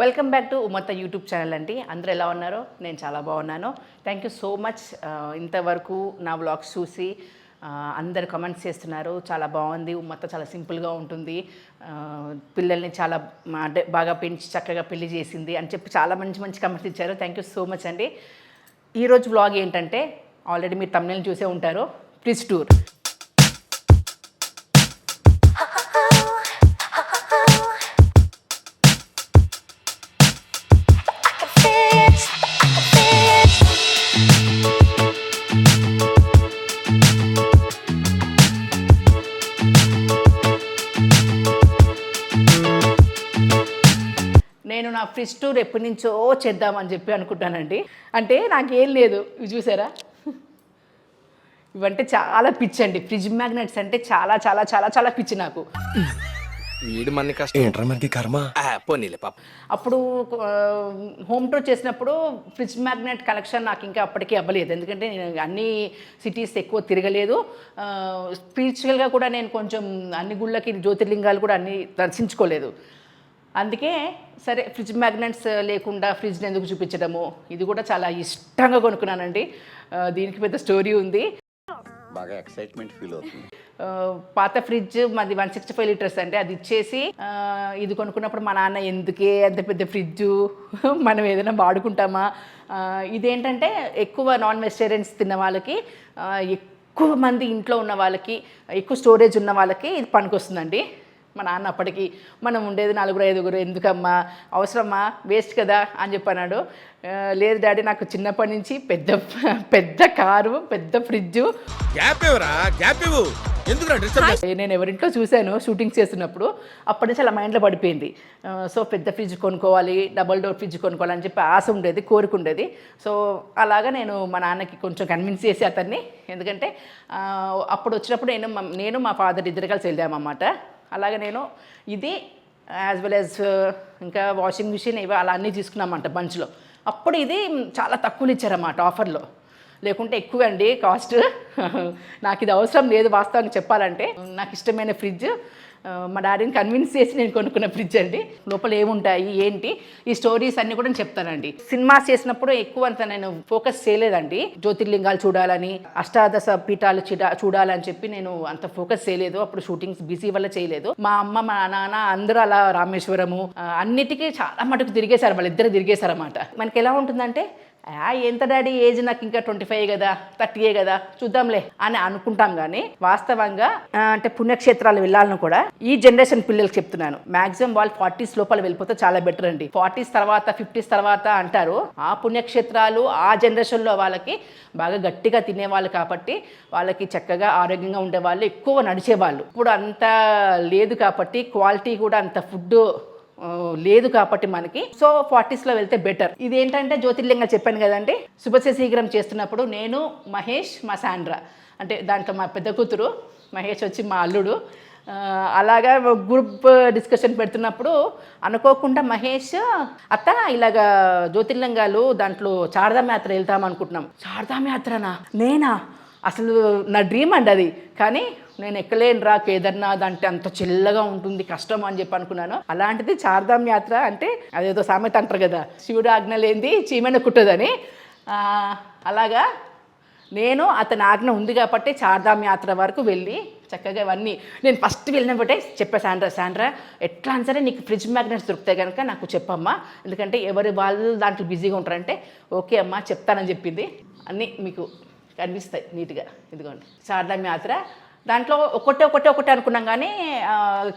Welcome back to Umatha YouTube channel అండి. అందరూ ఎలా ఉన్నారో? నేను చాలా బాగున్నాను. థ్యాంక్ యూ సో మచ్ ఇంతవరకు నా వ్లాగ్స్ చూసి అందరు కమెంట్స్ చేస్తున్నారు. చాలా బాగుంది. ఉమ్మత్త చాలా సింపుల్గా ఉంటుంది. పిల్లల్ని చాలా అంటే బాగా పెంచి చక్కగా పెళ్ళి చేసింది అని చెప్పి చాలా మంచి మంచి కమెంట్స్ ఇచ్చారు. థ్యాంక్ యూ సో మచ్ అండి. ఈరోజు వ్లాగ్ ఏంటంటే ఆల్రెడీ మీరు తమిళని చూసే ఉంటారు. ప్లీజ్ టూర్ ఫ్రిజ్ టూర్ ఎప్పటి నుంచో చేద్దామని చెప్పి అనుకుంటానండి. అంటే నాకేం లేదు. ఇవి చూసారా? ఇవంటే చాలా పిచ్చి అండి. ఫ్రిడ్జ్ మ్యాగ్నెట్స్ అంటే చాలా చాలా చాలా చాలా పిచ్చి నాకు. వీడు మన కష్టం ఏంట్రా మనకి కర్మ? ఆ, పోనీలే పాప. అప్పుడు హోమ్ టూర్ చేసినప్పుడు ఫ్రిడ్జ్ మ్యాగ్నెట్ కలెక్షన్ నాకు ఇంకా అప్పటికీ అవ్వలేదు. ఎందుకంటే నేను అన్ని సిటీస్ ఎక్కువ తిరగలేదు. స్పిరిచువల్గా కూడా నేను కొంచెం అన్ని గుళ్ళకి జ్యోతిర్లింగాలు కూడా అన్ని దర్శించుకోలేదు. అందుకే సరే ఫ్రిడ్జ్ మ్యాగ్నెట్స్ లేకుండా ఫ్రిడ్జ్ని ఎందుకు చూపించడము? ఇది కూడా చాలా ఇష్టంగా కొనుక్కున్నానండి. దీనికి పెద్ద స్టోరీ ఉంది. బాగా ఎక్సైట్మెంట్ ఫీల్ అవుతుంది. పాత ఫ్రిడ్జ్ మాది వన్ సిక్స్టీ ఫైవ్ లీటర్స్ అంటే అది ఇచ్చేసి ఇది కొనుక్కున్నప్పుడు మా నాన్న ఎందుకే అంత పెద్ద ఫ్రిడ్జ్? మనం ఏదైనా వాడుకుంటామా? ఇదేంటంటే ఎక్కువ నాన్ వెజిటేరియన్స్ తిన్న వాళ్ళకి ఎక్కువ మంది ఇంట్లో ఉన్న వాళ్ళకి ఎక్కువ స్టోరేజ్ ఉన్న వాళ్ళకి ఇది పనికొస్తుందండి. మా నాన్న అప్పటికి మనం ఉండేది నలుగురు ఐదుగురు ఎందుకమ్మా? అవసరమా? వేస్ట్ కదా? అని చెప్పన్నాడు. లేదు డాడీ నాకు చిన్నప్పటి నుంచి పెద్ద పెద్ద కారు పెద్ద ఫ్రిడ్జు. నేను ఎవరింట్లో చూశాను షూటింగ్స్ చేస్తున్నప్పుడు అప్పటి నుంచి అలా మైండ్లో పడిపోయింది. సో పెద్ద ఫ్రిడ్జ్ కొనుక్కోవాలి డబల్ డోర్ ఫ్రిడ్జ్ కొనుక్కోవాలి అని చెప్పి ఆశ ఉండేది కోరిక ఉండేది. సో అలాగా నేను మా నాన్నకి కొంచెం కన్విన్స్ చేసి అతన్ని. ఎందుకంటే అప్పుడు వచ్చినప్పుడు నేను నేను మా ఫాదర్ ఇద్దరు కలిసి వెళ్ళామన్నమాట. అలాగే నేను ఇది యాజ్ వెల్ యాజ్ ఇంకా వాషింగ్ మిషన్ ఇవి అలా అన్నీ తీసుకున్నామంట బంచ్లో అప్పుడు ఇది చాలా తక్కువలు ఇచ్చారన్నమాట ఆఫర్లో లేకుంటే ఎక్కువ అండి కాస్ట్ నాకు ఇది అవసరం లేదు వాస్తవానికి చెప్పాలంటే. నాకు ఇష్టమైన ఫ్రిడ్జ్ మా డాడీని కన్విన్స్ చేసి నేను కొనుక్కున్న ఫ్రిడ్జ్ అండి. లోపల ఏముంటాయి ఏంటి ఈ స్టోరీస్ అన్ని కూడా నేను చెప్తానండి. సినిమాస్ చేసినప్పుడు ఎక్కువ అంత నేను ఫోకస్ చేయలేదండి. జ్యోతిర్లింగాలు చూడాలని అష్టాదశ పీఠాలు చూడాలని చెప్పి నేను అంత ఫోకస్ చేయలేదు. అప్పుడు షూటింగ్స్ బిజీ వల్ల చేయలేదు. మా అమ్మ మా నాన్న అందరూ అలా రామేశ్వరము అన్నిటికీ చాలా మటుకు తిరిగేశారు. వాళ్ళిద్దరు తిరిగేశారు అన్నమాట మనకి ఎలా ఉంటుందంటే ఎంత డాడీ ఏజ్ నాకు ఇంకా ట్వంటీ ఫైవ్ కదా థర్టీయే కదా చూద్దాంలే అని అనుకుంటాం కానీ వాస్తవంగా అంటే పుణ్యక్షేత్రాలు వెళ్ళాలని కూడా ఈ జనరేషన్ పిల్లలకి చెప్తున్నాను. మాక్సిమం వాళ్ళు ఫార్టీస్ లోపల వెళ్ళిపోతే చాలా బెటర్ అండి. ఫార్టీస్ తర్వాత ఫిఫ్టీస్ తర్వాత అంటారు. ఆ పుణ్యక్షేత్రాలు ఆ జనరేషన్లో వాళ్ళకి బాగా గట్టిగా తినేవాళ్ళు కాబట్టి వాళ్ళకి చక్కగా ఆరోగ్యంగా ఉండేవాళ్ళు ఎక్కువ నడిచేవాళ్ళు. ఇప్పుడు అంత లేదు కాబట్టి క్వాలిటీ కూడా అంత ఫుడ్ లేదు కాబట్టి మనకి. సో ఫార్టీస్లో వెళ్తే బెటర్ ఇదేంటంటే జ్యోతిర్లింగం చెప్పాను కదండి. శుభశశీఘ్రం శీఘ్రం చేస్తున్నప్పుడు నేను మహేష్ మా సాండ్రా. అంటే దాంట్లో మా పెద్ద కూతురు మహేష్ వచ్చి మా అల్లుడు. అలాగా గ్రూప్ డిస్కషన్ పెడుతున్నప్పుడు అనుకోకుండా మహేష్ అత్త ఇలాగా జ్యోతిర్లింగాలు దాంట్లో చార్ధామ్ యాత్ర వెళ్తాం అనుకుంటున్నాం చార్ధామ్ యాత్రనా? నేనా? అసలు నా డ్రీమ్ అండి అది. కానీ నేను ఎక్కలేను రా కేదార్నాథ్ అంటే అంత చిల్లగా ఉంటుంది కష్టం అని చెప్పి అనుకున్నాను. అలాంటిది చార్ధామ్ యాత్ర అంటే అదేదో సామెత అంటారు కదా శివుడు ఆజ్ఞ లేనిది చీమైన కుట్టదని. అలాగా నేను అతని ఆజ్ఞ ఉంది కాబట్టి చార్ధామ్ యాత్ర వరకు వెళ్ళి చక్కగా ఇవన్నీ నేను ఫస్ట్ వెళ్ళినప్పుడే చెప్పా శాండ్రా శాండ్రా ఎట్లా అని సరే నీకు ఫ్రిడ్జ్ మ్యాగ్నెట్స్ దొరుకుతాయి కనుక నాకు చెప్పమ్మా. ఎందుకంటే ఎవరి వాళ్ళు దాంట్లో బిజీగా ఉంటారంటే ఓకే అమ్మా చెప్తానని చెప్పింది. అన్నీ మీకు కనిపిస్తాయి నీట్గా. ఇదిగోండి. చార్ధామ్ యాత్ర. దాంట్లో ఒకటే ఒకటే ఒకటే అనుకున్నాం కానీ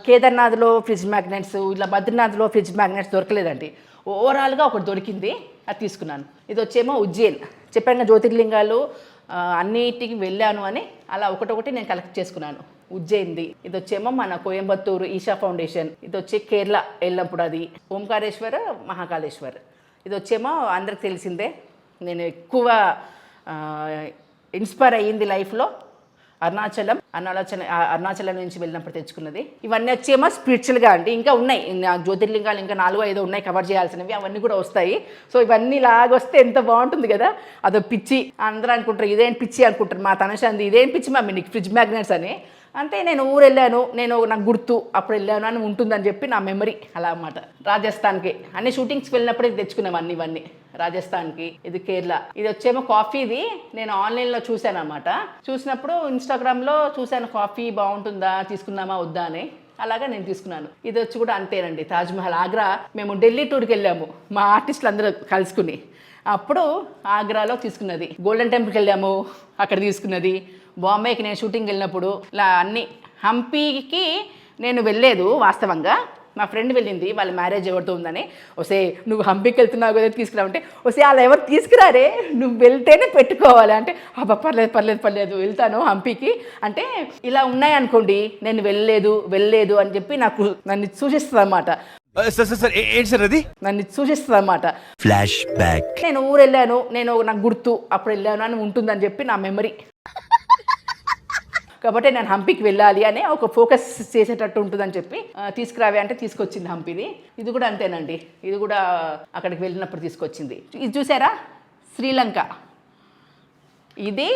కేదార్నాథ్లో ఫ్రిడ్జ్ మ్యాగ్నెట్స్ ఇలా బద్రీనాథ్లో ఫ్రిడ్జ్ మ్యాగ్నెట్స్ దొరకలేదండి. ఓవరాల్గా ఒకటి దొరికింది అది తీసుకున్నాను. ఇది వచ్చేమో ఉజ్జయిన్. చెప్పాను జ్యోతిర్లింగాలు అన్నిటికి వెళ్ళాను అని అలా ఒకటొకటి నేను కలెక్ట్ చేసుకున్నాను. ఉజ్జయిన్ది. ఇది వచ్చేమో మన కోయంబత్తూరు ఈషా ఫౌండేషన్. ఇది వచ్చి కేరళ వెళ్ళినప్పుడు అది. ఓంకారేశ్వర్ మహాకాళేశ్వర్. ఇది వచ్చేమో అందరికి తెలిసిందే. నేను ఎక్కువ ఇన్స్పైర్ అయ్యింది లైఫ్లో. అరుణాచలం అరుణాచలం అరుణాచలం నుంచి వెళ్ళినప్పుడు తెచ్చుకున్నది. ఇవన్నీ వచ్చేమో స్పిరిచువల్గా అండి. ఇంకా ఉన్నాయి. జ్యోతిర్లింగాలు ఇంకా నాలుగో ఐదో ఉన్నాయి కవర్ చేయాల్సినవి. అవన్నీ కూడా వస్తాయి. సో ఇవన్నీ లాగొస్తే ఎంత బాగుంటుంది కదా. అదో పిచ్చి. అందరూ అనుకుంటారు ఇదేం పిచ్చి అనుకుంటారు. మా తనశాంతి ఇదేం పిచ్చి మా నీకు? ఫ్రిడ్జ్ మ్యాగ్నెట్స్ అని. అంటే నేను ఊరు వెళ్ళాను నేను నాకు గుర్తు అప్పుడు వెళ్ళాను అని ఉంటుందని చెప్పి నా మెమరీ అలా అన్నమాట. రాజస్థాన్కి. అన్ని షూటింగ్స్కి వెళ్ళినప్పుడే ఇది తెచ్చుకున్నాం అన్ని ఇవన్నీ. రాజస్థాన్కి ఇది కేరళ. ఇది వచ్చేమో కాఫీది నేను ఆన్లైన్లో చూశాను అనమాట చూసినప్పుడు ఇన్స్టాగ్రామ్లో చూశాను కాఫీ బాగుంటుందా? తీసుకుందామా? వద్దా? అని. అలాగా నేను తీసుకున్నాను. ఇది వచ్చి కూడా అంతేనండి. తాజ్మహల్ ఆగ్రా. మేము ఢిల్లీ టూర్కి వెళ్ళాము మా ఆర్టిస్టులు అందరూ కలుసుకుని. అప్పుడు ఆగ్రాలో తీసుకున్నది. గోల్డెన్ టెంపుల్కి వెళ్ళాము అక్కడ తీసుకున్నది. బాంబేకి నేను షూటింగ్ వెళ్ళినప్పుడు ఇలా అన్ని హంపీకి నేను వెళ్ళలేదు వాస్తవంగా. మా ఫ్రెండ్ వెళ్ళింది వాళ్ళ మ్యారేజ్ ఎవరితో ఉందని. ఒసే నువ్వు హంపీకి వెళ్తున్నావు కదా తీసుకురావంటే ఒసే అలా ఎవరు తీసుకురారే? నువ్వు వెళ్తేనే పెట్టుకోవాలి. అంటే అబ్బా పర్లేదు పర్లేదు పర్లేదు వెళ్తాను హంపీకి. అంటే ఇలా ఉన్నాయనుకోండి నేను వెళ్ళలేదు వెళ్ళలేదు అని చెప్పి నాకు నన్ను సూచిస్తుంది అనమాట నన్ను సూచిస్తుంది అనమాట ఫ్లాష్ బ్యాక్ నేను ఊరు వెళ్ళాను నేను నాకు గుర్తు అప్పుడు వెళ్ళాను అని ఉంటుందని చెప్పి నా మెమరీ కాబట్టి నేను హంపీకి వెళ్ళాలి అని ఒక ఫోకస్ చేసేటట్టు ఉంటుందని చెప్పి తీసుకురావే అంటే తీసుకొచ్చింది హంపీని. ఇది కూడా అంతేనండి. ఇది కూడా అక్కడికి వెళ్ళినప్పుడు తీసుకొచ్చింది. ఇది చూసారా? శ్రీలంక. ఇది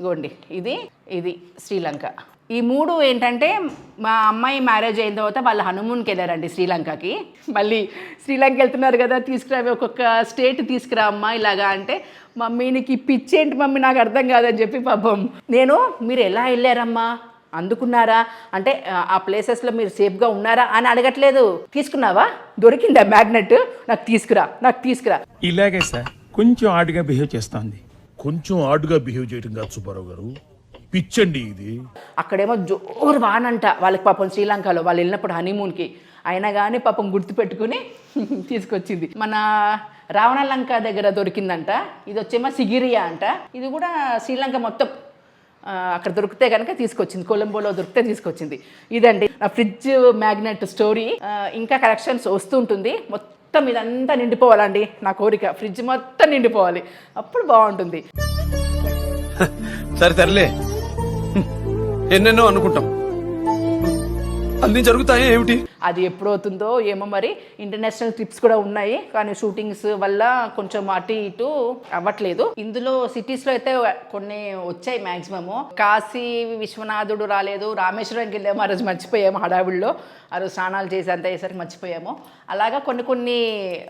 ఇగోండి ఇది ఇది శ్రీలంక. ఈ మూడు ఏంటంటే మా అమ్మాయి మ్యారేజ్ అయిన తర్వాత వాళ్ళు హనుమూన్కి వెళ్ళారండి శ్రీలంకకి. మళ్ళీ శ్రీలంక వెళ్తున్నారు కదా తీసుకురావి ఒక్కొక్క స్టేట్ తీసుకురా అమ్మా ఇలాగా అంటే మమ్మీ నీకు ఈ పిచ్చి ఏంటి మమ్మీ నాకు అర్థం కాదని చెప్పి పాపం. నేను మీరు ఎలా వెళ్ళారమ్మా? అందుకున్నారా? అంటే ఆ, ఆ ప్లేసెస్లో మీరు సేఫ్గా ఉన్నారా? అని అడగట్లేదు. తీసుకున్నావా? దొరికిందా మ్యాగ్నెట్? నాకు తీసుకురా నాకు తీసుకురా. ఇలాగే సార్ కొంచెం ఆడుగా బిహేవ్ చేస్తోంది. కొంచెం ఆడుగా బిహేవ్ చేయడం కాదు సుబ్బారావు గారు. పిచ్చండి ఇది. అక్కడేమో జోరు వానంట. వాళ్ళకి పాపం శ్రీలంకలో వాళ్ళు వెళ్ళినప్పుడు హనీమూన్కి. అయినా కానీ పాపం గుర్తుపెట్టుకుని తీసుకొచ్చింది. మన రావణలంక దగ్గర దొరికిందంట. ఇది వచ్చేమో సిగిరియా అంట. ఇది కూడా శ్రీలంక మొత్తం అక్కడ దొరికితే కనుక తీసుకొచ్చింది. కొలంబోలో దొరికితే తీసుకొచ్చింది. ఇదండి నా ఫ్రిడ్జ్ మ్యాగ్నెట్ స్టోరీ. ఇంకా కలెక్షన్స్ వస్తూ ఉంటుంది. మొత్తం ఇదంతా నిండిపోవాలండి. నా కోరిక ఫ్రిడ్జ్ మొత్తం నిండిపోవాలి. అప్పుడు బాగుంటుంది. సరే తరలే ఎన్నెన్నో అనుకుంటాం. అన్ని జరుగుతాయి ఏమిటి? అది ఎప్పుడవుతుందో ఏమో మరి. ఇంటర్నేషనల్ ట్రిప్స్ కూడా ఉన్నాయి. కానీ షూటింగ్స్ వల్ల కొంచెం అటు ఇటు అవ్వట్లేదు. ఇందులో సిటీస్లో అయితే కొన్ని వచ్చాయి మాక్సిమము. కాశీ విశ్వనాథుడు రాలేదు. రామేశ్వరంకి వెళ్ళాము. ఆ రోజు మర్చిపోయాము హడావిడిలో. ఆ రోజు స్నానాలు చేసి అంత అయ్యేసరికి మర్చిపోయాము. అలాగా కొన్ని కొన్ని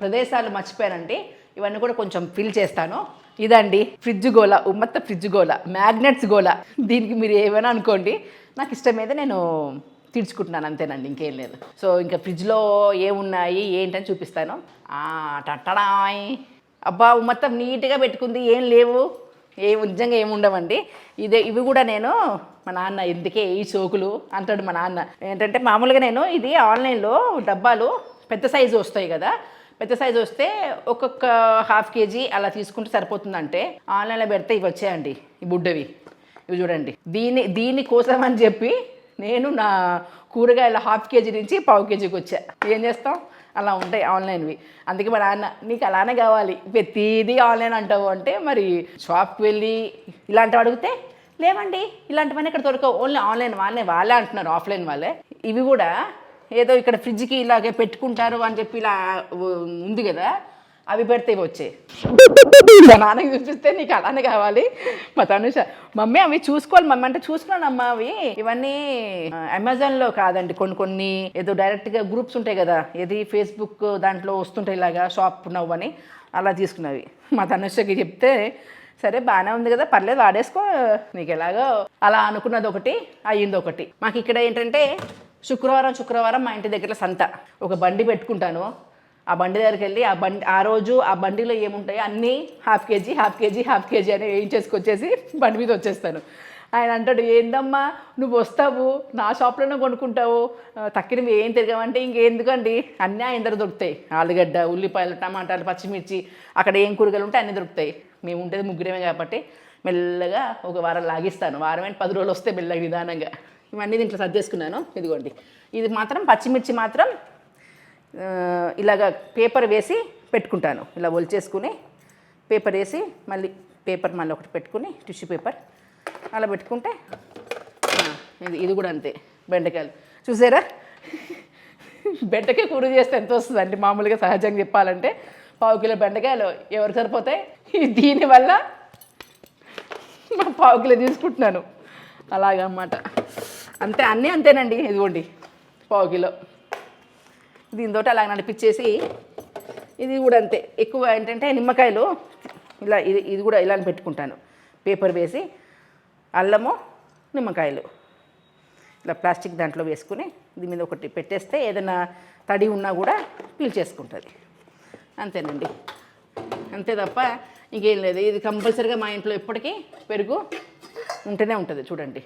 ప్రదేశాలు మర్చిపోయానండి. ఇవన్నీ కూడా కొంచెం ఫిల్ చేస్తాను. ఇదండి ఫ్రిడ్జ్ గోల ఉమ్మత్త ఫ్రిడ్జ్ గోల మ్యాగ్నెట్స్ గోల. దీనికి మీరు ఏమైనా అనుకోండి నాకు ఇష్టమైతే నేను తీర్చుకుంటున్నాను అంతేనండి ఇంకేం లేదు. సో ఇంకా ఫ్రిడ్జ్లో ఏమున్నాయి ఏంటని చూపిస్తాను. టట్టడాయ్. అబ్బా మొత్తం నీట్గా పెట్టుకుంది ఏం లేవు. ఏ నిజంగా ఏముండవండి ఇదే ఇవి కూడా నేను మా నాన్న ఎందుకే ఈ సోకులు అంటాడు మా నాన్న. ఏంటంటే మామూలుగా నేను ఇది ఆన్లైన్లో డబ్బాలు పెద్ద సైజు వస్తాయి కదా పెద్ద సైజు వస్తే ఒక్కొక్క హాఫ్ కేజీ అలా తీసుకుంటే సరిపోతుందంటే ఆన్లైన్లో పెడితే ఇవి వచ్చాయండి ఈ బుడ్డవి. ఇవి చూడండి. దీని దీని కోసం అని చెప్పి నేను నా కూరగాయల హాఫ్ కేజీ నుంచి పావు కేజీకి వచ్చా. ఏం చేస్తాం? అలా ఉంటాయి ఆన్లైన్వి. అందుకే మా నాన్న నీకు అలానే కావాలి. ప్రతిదీ ఆన్లైన్ అంటావు అంటే మరి షాప్కి వెళ్ళి ఇలాంటివి అడిగితే లేవండి ఇలాంటివన్నీ ఇక్కడ దొరకవు. ఓన్లీ ఆన్లైన్ వాళ్ళే వాళ్ళే అంటున్నారు ఆఫ్లైన్ వాళ్ళే. ఇవి కూడా ఏదో ఇక్కడ ఫ్రిడ్జ్కి ఇలాగే పెట్టుకుంటారు అని చెప్పి ఇలా ఉంది కదా అవి పెడితే ఇవి వచ్చాయి. మా నాన్నకి చూపిస్తే నీకు అలానే కావాలి. మా తనుష మమ్మీ అవి చూసుకోవాలి. మమ్మీ అంటే చూసుకున్నానమ్మా అవి. ఇవన్నీ అమెజాన్లో కాదండి కొన్ని కొన్ని ఏదో డైరెక్ట్గా గ్రూప్స్ ఉంటాయి కదా ఏది ఫేస్బుక్ దాంట్లో వస్తుంటాయి ఇలాగా షాప్ నవ్వు అని అలా తీసుకున్నవి. మా తనుషకి చెప్తే సరే బాగానే ఉంది కదా పర్లేదు వాడేసుకో నీకు ఎలాగో అలా అనుకున్నది ఒకటి అయ్యింది ఒకటి మాకు ఇక్కడ ఏంటంటే శుక్రవారం శుక్రవారం మా ఇంటి దగ్గర సంత. ఒక బండి పెట్టుకుంటాను. ఆ బండి దగ్గరికి వెళ్ళి ఆ బండి ఆ రోజు ఆ బండిలో ఏముంటాయో అన్నీ half KG half KG half KG అని వేయించేసుకొచ్చేసి బండి మీద వచ్చేస్తాను. ఆయన అంటాడు ఏందమ్మా నువ్వు వస్తావు? నా షాప్లోనే కొనుక్కుంటావు? తక్కినవి ఏం తిరగమంటే ఇంకెందుకండి? అన్నీ ఆయన దగ్గర దొరుకుతాయి. ఆలుగడ్డ ఉల్లిపాయలు టమాటాలు పచ్చిమిర్చి అక్కడ ఏం కూరగాయలు ఉంటే అన్నీ దొరుకుతాయి. మేము ఉండేది ముగ్గురేమే కాబట్టి మెల్లగా ఒక వారం లాగిస్తాను. వారం ఏంటి పది రోజులు వస్తే మెల్లగా నిదానంగా. ఇవన్నీ దీంట్లో సర్దేసుకున్నాను ఇదిగోండి. ఇది మాత్రం పచ్చిమిర్చి మాత్రం ఇలాగ పేపర్ వేసి పెట్టుకుంటాను. ఇలా ఒలిచేసుకుని పేపర్ వేసి మళ్ళీ పేపర్ మళ్ళీ ఒకటి పెట్టుకుని టిష్యూ పేపర్ అలా పెట్టుకుంటే ఇది ఇది కూడా అంతే బెండకాయలు. చూసారా? బెండకాయ కూర చేస్తే ఎంత వస్తుందండి? మామూలుగా సహజంగా చెప్పాలంటే పావు కిలో బెండకాయలు ఎవరు సరిపోతాయి? దీనివల్ల పావు కిలో తీసుకుంటున్నాను. అలాగన్నమాట. అంతే అన్నీ అంతేనండి. ఇదిగోండి పావు కిలో. దీంతో అలా నడిపించేసి ఇది కూడా అంతే. ఎక్కువ ఏంటంటే నిమ్మకాయలు ఇలా ఇది ఇది కూడా ఇలా పెట్టుకుంటాను. పేపర్ వేసి అల్లము నిమ్మకాయలు. ఇలా ప్లాస్టిక్ దాంట్లో వేసుకుని దీని మీద ఒకటి పెట్టేస్తే ఏదైనా తడి ఉన్నా కూడా పీల్చేసుకుంటుంది. అంతేనండి. అంతే తప్ప ఇంకేం లేదు. ఇది కంపల్సరీగా మా ఇంట్లో ఎప్పటికీ పెరుగు ఉంటూనే ఉంటుంది చూడండి.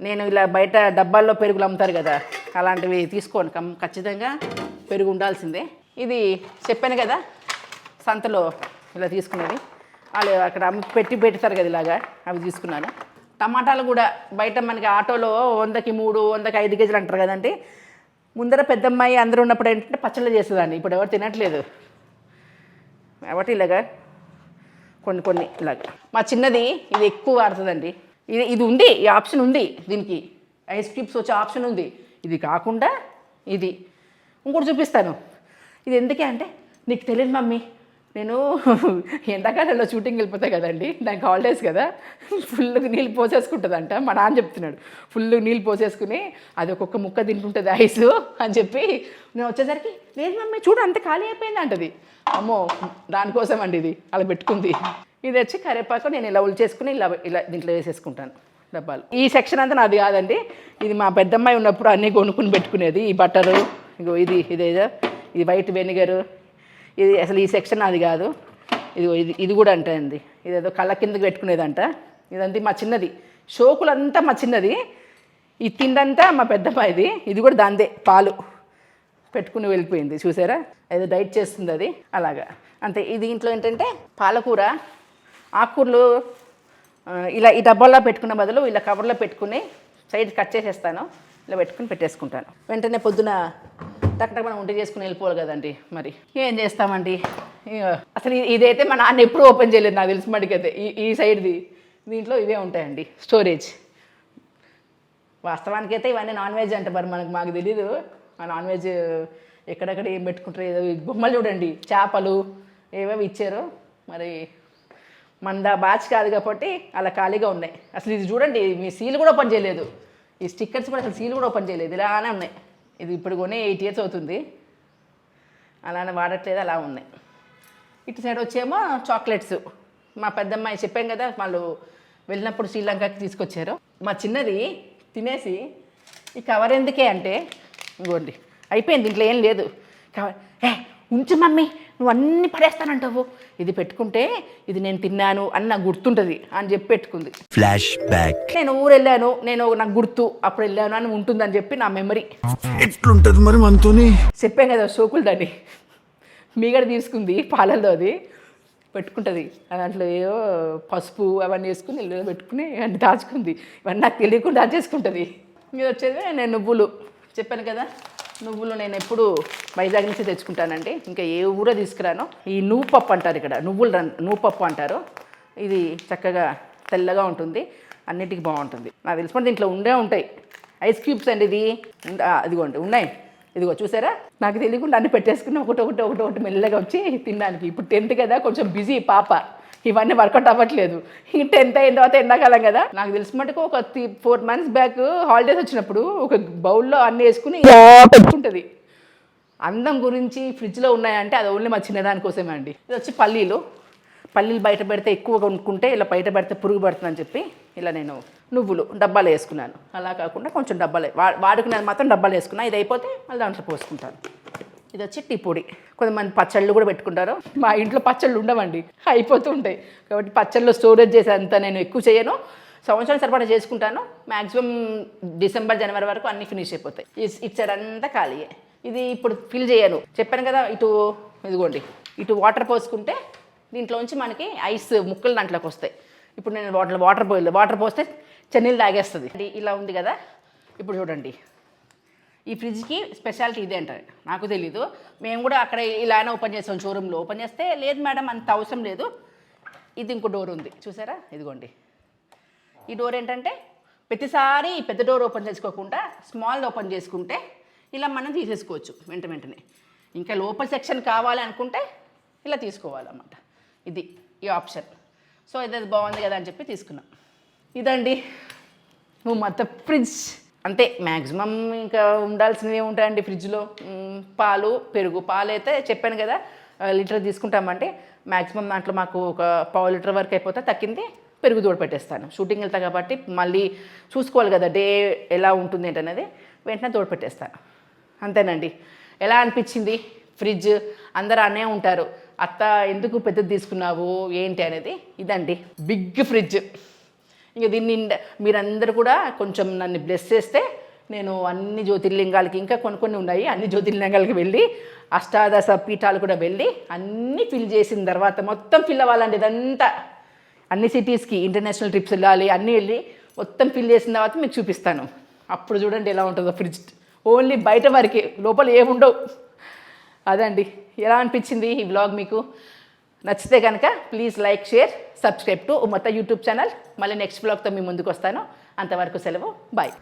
నేను ఇలా బయట డబ్బాల్లో పెరుగులు అమ్ముతారు కదా అలాంటివి తీసుకోను. కం ఖచ్చితంగా పెరుగు ఉండాల్సిందే. ఇది చెప్పాను కదా సంతలో ఇలా తీసుకునేది. వాళ్ళు అక్కడ అమ్మి పెట్టి పెడతారు కదా ఇలాగా అవి తీసుకున్నాను. టమాటాలు కూడా బయట మనకి ఆటోలో వందకి మూడు వందకి ఐదు కేజీలు అంటారు కదండి. ముందర పెద్దమ్మాయి అందరూ ఉన్నప్పుడు ఏంటంటే పచ్చళ్ళు చేసేదాన్ని. ఇప్పుడు ఎవరు తినట్లేదు. కాబట్టి ఇలాగా కొన్ని కొన్ని ఇలాగా. మా చిన్నది ఇది ఎక్కువ వాడుతుందండి. ఇది ఇది ఉంది ఈ ఆప్షన్ ఉంది దీనికి. ఐస్ క్యూబ్స్ వచ్చే ఆప్షన్ ఉంది. ఇది కాకుండా ఇది. ఇంకోటి చూపిస్తాను. ఇది ఎందుకే అంటే నీకు తెలియదు మమ్మీ. నేను ఎండాకాలంలో షూటింగ్ వెళ్ళిపోతాయి కదండి దానికి హాలిడేస్ కదా. ఫుల్గా నీళ్ళు పోసేసుకుంటుందంట. మా నాన్న చెప్తున్నాడు ఫుల్ నీళ్ళు పోసేసుకుని అది ఒక్కొక్క ముక్క తింటుంటుంది ఐస్ అని చెప్పి. నేను వచ్చేసరికి లేదు మమ్మీ చూడు అంత ఖాళీ అయిపోయింది అంటది. అమ్మో దానికోసం అండి ఇది అలా పెట్టుకుంది. ఇది వచ్చి కరేపాకు నేను ఇలా ఉల్చేసుకుని ఇలా ఇలా దీంట్లో వేసేసుకుంటాను డబ్బాలు. ఈ సెక్షన్ అంతా నాది కాదండి. ఇది మా పెద్దమ్మాయి ఉన్నప్పుడు అన్నీ కొనుక్కుని పెట్టుకునేది ఈ బట్టరు ఇగో ఇది ఇదేదో ఇది వైట్ వెనిగరు ఇది అసలు ఈ సెక్షన్ అది కాదు. ఇది ఇది ఇది కూడా అంటే అండి ఇదేదో కళ్ళ కిందకి పెట్టుకునేదంట. ఇదంతా మా చిన్నది. షోకులంతా మా చిన్నది. ఈ తిండంతా మా పెద్దమ్మాయిది ఇది కూడా దాందే పాలు. పెట్టుకుని వెళ్ళిపోయింది. చూసారా? ఏదో డైట్ చేస్తుంది అది. అలాగా. అంతే ఇది ఇంట్లో ఏంటంటే పాలకూర ఆకుకూరలు ఇలా ఈ డబ్బాల్లో పెట్టుకున్న బదులు ఇలా కవర్లో పెట్టుకుని సైడ్ కట్ చేసేస్తాను. ఇలా పెట్టుకుని పెట్టేసుకుంటాను. వెంటనే పొద్దున టక్ మనం ఉంటే చేసుకుని వెళ్ళిపోవాలి కదండి మరి. ఏం చేస్తామండి? అసలు ఇదైతే మా నాన్న ఎప్పుడూ ఓపెన్ చేయలేదు నాకు తెలిసి మటుకైతే. ఈ ఈ సైడ్ది. దీంట్లో ఇవే ఉంటాయండి. స్టోరేజ్. వాస్తవానికి అయితే ఇవన్నీ నాన్ వెజ్ అంట మరి మనకు మాకు తెలీదు. ఆ నాన్ వెజ్ ఎక్కడెక్కడ ఏం పెట్టుకుంటారు ఏదో బొమ్మలు చూడండి. చేపలు ఏవేవి ఇచ్చారు. మరి మంద బ్యాచ్ కాదు కాబట్టి అలా ఖాళీగా ఉన్నాయి. అసలు ఇది చూడండి మీ సీల్ కూడా ఓపెన్ చేయలేదు. ఈ స్టిక్కర్స్ కూడా అసలు సీల్ కూడా ఓపెన్ చేయలేదు. ఇలానే ఉన్నాయి. ఇది ఇప్పుడు కొనే ఎయిట్ ఇయర్స్ అవుతుంది. అలానే వాడట్లేదు అలా ఉన్నాయి. ఇటు సైడ్ వచ్చేమో చాక్లెట్స్. మా పెద్దమ్మాయి చెప్పాం కదా వాళ్ళు వెళ్ళినప్పుడు శ్రీలంకకి తీసుకొచ్చారు. మా చిన్నది తినేసి ఈ కవర్ ఎందుకే అంటే ఇంకోండి అయిపోయింది ఇంట్లో ఏం లేదు. కవర్ ఏ ఉంచు మమ్మీ. నువ్వు అన్నీ పడేస్తానంటావు. ఇది పెట్టుకుంటే ఇది నేను తిన్నాను అని నాకు గుర్తుంటుంది అని చెప్పి పెట్టుకుంది. ఫ్లాష్ బ్యాక్ నేను ఊరు వెళ్ళాను నేను నాకు గుర్తు అప్పుడు వెళ్ళాను అని ఉంటుందని చెప్పి నా మెమరీ ఎట్లుంటది మరి మనతోని? చెప్పాం కదా షోకులు దాన్ని. మీగడ తీసుకుంది పాలల్లో అది. పెట్టుకుంటుంది. దాంట్లో ఏవో పసుపు అవన్నీ వేసుకుని ఇల్లు పెట్టుకుని అన్ని దాచుకుంది. ఇవన్నీ నాకు తెలియకుండా దాచేసుకుంటుంది. ఇది వచ్చేది నేను నువ్వులు. చెప్పాను కదా. నువ్వులు నేను ఎప్పుడు వైజాగ్ నుంచి తెచ్చుకుంటానండి. ఇంకా ఏ ఊరో తీసుకురాను ఈ నువ్వు పప్పు అంటారు ఇక్కడ నువ్వులు రన్ నువ్వు పప్పు అంటారు. ఇది చక్కగా తెల్లగా ఉంటుంది అన్నిటికీ బాగుంటుంది. నాకు తెలిసిన దీంట్లో ఉండే ఉంటాయి. ఐస్ క్యూబ్స్ అండి ఇది. ఇదిగోండి ఉన్నాయి. ఇదిగో చూసారా? నాకు తెలియకుండా అన్ని పెట్టేసుకుని ఒకటి ఒకటి ఒకటి ఒకటి మెల్లగా వచ్చి తినడానికి ఇప్పుడు టెన్త్ కదా కొంచెం బిజీ పాప. ఇవన్నీ వర్కౌట్ అవ్వట్లేదు. టెన్త్ అయిన తర్వాత ఎండాకాలం కదా? నాకు తెలిసి మటుకు ఒక three four months back holidays వచ్చినప్పుడు ఒక బౌల్లో అన్ని వేసుకుని పెట్టుకుంటుంది. అందం గురించి ఫ్రిడ్జ్లో ఉన్నాయంటే అది ఓన్లీ మా చిన్నదాని కోసమే అండి. ఇది వచ్చి పల్లీలు. పల్లీలు బయట పెడితే ఎక్కువ కొనుక్కుంటే ఇలా బయట పెడితే పురుగు పడుతుందని చెప్పి ఇలా నేను నువ్వులు డబ్బాలు వేసుకున్నాను. అలా కాకుండా కొంచెం డబ్బాలు. వాడుకునేది మాత్రం డబ్బాలు వేసుకున్నా. ఇది అయిపోతే మళ్ళీ దాంట్లో పోసుకుంటాను. ఇది వచ్చి టీ పొడి. కొంతమంది పచ్చళ్ళు కూడా పెట్టుకుంటారు. మా ఇంట్లో పచ్చళ్ళు ఉండవండి. అయిపోతూ ఉంటాయి. కాబట్టి పచ్చళ్ళు స్టోరేజ్ చేసేంత నేను ఎక్కువ చేయను. సంవత్సరం సరిపడా చేసుకుంటాను. మ్యాక్సిమం డిసెంబర్ జనవరి వరకు అన్నీ ఫినిష్ అయిపోతాయి. ఇటు సైడ్ అంతా ఖాళీయే. ఇది ఇప్పుడు ఫిల్ చేయను. చెప్పాను కదా ఇటు ఇదిగోండి. ఇటు వాటర్ పోసుకుంటే దీంట్లోంచి మనకి ఐస్ ముక్కలు దాంట్లోకి వస్తాయి. ఇప్పుడు నేను వాటర్ వాటర్ పోయలేదు. వాటర్ పోస్తే చెన్నీళ్ళు తాగేస్తుంది. ఇలా ఉంది కదా. ఇప్పుడు చూడండి. ఈ ఫ్రిడ్జ్కి స్పెషాలిటీ ఇదే అంటారు. నాకు తెలీదు. మేము కూడా అక్కడ ఇలానే ఓపెన్ చేస్తాం షోరూంలో ఓపెన్ చేస్తే లేదు మేడం అంత అవసరం లేదు. ఇది ఇంకో డోర్ ఉంది. చూసారా? ఇదిగోండి. ఈ డోర్ ఏంటంటే ప్రతిసారి పెద్ద డోర్ ఓపెన్ చేసుకోకుండా స్మాల్ ఓపెన్ చేసుకుంటే ఇలా మనం తీసేసుకోవచ్చు వెంట వెంటనే. ఇంకా లోపల సెక్షన్ కావాలి అనుకుంటే ఇలా తీసుకోవాలన్నమాట. ఇది ఈ ఆప్షన్. సో ఇది బాగుంది కదా అని చెప్పి తీసుకున్నాం. ఇదండి. మొత్తం ఫ్రిడ్జ్. అంతే మ్యాక్సిమం ఇంకా ఉండాల్సినవి ఉంటాయండి ఫ్రిడ్జ్లో. పాలు పెరుగు. పాలు అయితే చెప్పాను కదా లీటర్ తీసుకుంటామంటే మ్యాక్సిమం దాంట్లో మాకు ఒక పావు లీటర్ వరకు అయిపోతే తక్కింది పెరుగు తోడు పెట్టేస్తాను. షూటింగ్ వెళ్తా కాబట్టి మళ్ళీ చూసుకోవాలి కదా డే ఎలా ఉంటుంది ఏంటనేది వెంటనే తోడు పెట్టేస్తాను. అంతేనండి. ఎలా అనిపించింది ఫ్రిడ్జ్? అందరూ అనే ఉంటారు అత్త ఎందుకు పెద్దది తీసుకున్నావు? ఏంటి? అనేది ఇదండి. Big fridge. ఇంక దీన్ని మీరందరూ కూడా కొంచెం నన్ను బ్లెస్ చేస్తే నేను అన్ని జ్యోతిర్లింగాలకి ఇంకా కొన్ని కొన్ని ఉన్నాయి. అన్ని జ్యోతిర్లింగాలకి వెళ్ళి అష్టాదశ పీఠాలు కూడా వెళ్ళి అన్నీ ఫిల్ చేసిన తర్వాత మొత్తం ఫిల్ అవ్వాలండి ఇదంతా. అన్ని సిటీస్కి ఇంటర్నేషనల్ ట్రిప్స్ వెళ్ళాలి అన్నీ వెళ్ళి మొత్తం ఫిల్ చేసిన తర్వాత మీకు చూపిస్తాను. అప్పుడు చూడండి ఎలా ఉంటుందో ఫ్రిడ్జ్ ఓన్లీ బయట వరకే లోపల ఏముండవు. అదండి. ఎలా అనిపించింది ఈ బ్లాగ్ మీకు? నచ్చితే కనుక please like share subscribe to Ummatha YouTube channel మళ్ళీ నెక్స్ట్ బ్లాగ్తో మీ ముందుకు వస్తాను. అంతవరకు సెలవు. బాయ్